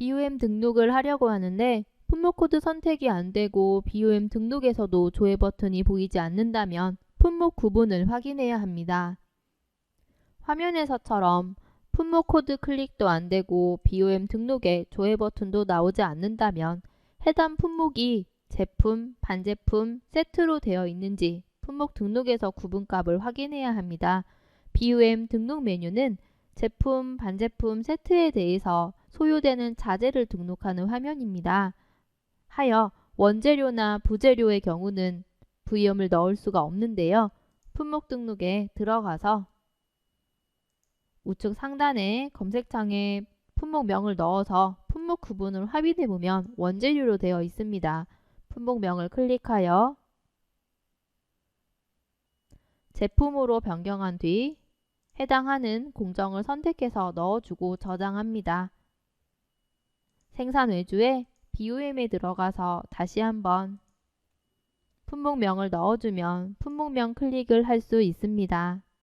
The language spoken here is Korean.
BOM 등록을 하려고 하는데 품목 코드 선택이 안 되고 BOM 등록에서도 조회 버튼이 보이지 않는다면 품목 구분을 확인해야 합니다. 화면에서처럼 품목 코드 클릭도 안 되고 BOM 등록에 조회 버튼도 나오지 않는다면 해당 품목이 제품, 반제품, 세트로 되어 있는지 품목 등록에서 구분값을 확인해야 합니다. BOM 등록 메뉴는 제품, 반제품, 세트에 대해서 소요되는 자재를 등록하는 화면입니다. 하여 원재료나 부재료의 경우는 부위험을 넣을 수가 없는데요. 품목 등록에 들어가서 우측 상단에 검색창에 품목명을 넣어서 품목 구분을 확인해 보면 원재료로 되어 있습니다. 품목명을 클릭하여 제품으로 변경한 뒤 해당하는 공정을 선택해서 넣어주고 저장합니다. 생산 외주에 BOM에 들어가서 다시 한번 품목명을 넣어주면 품목명 클릭을 할 수 있습니다.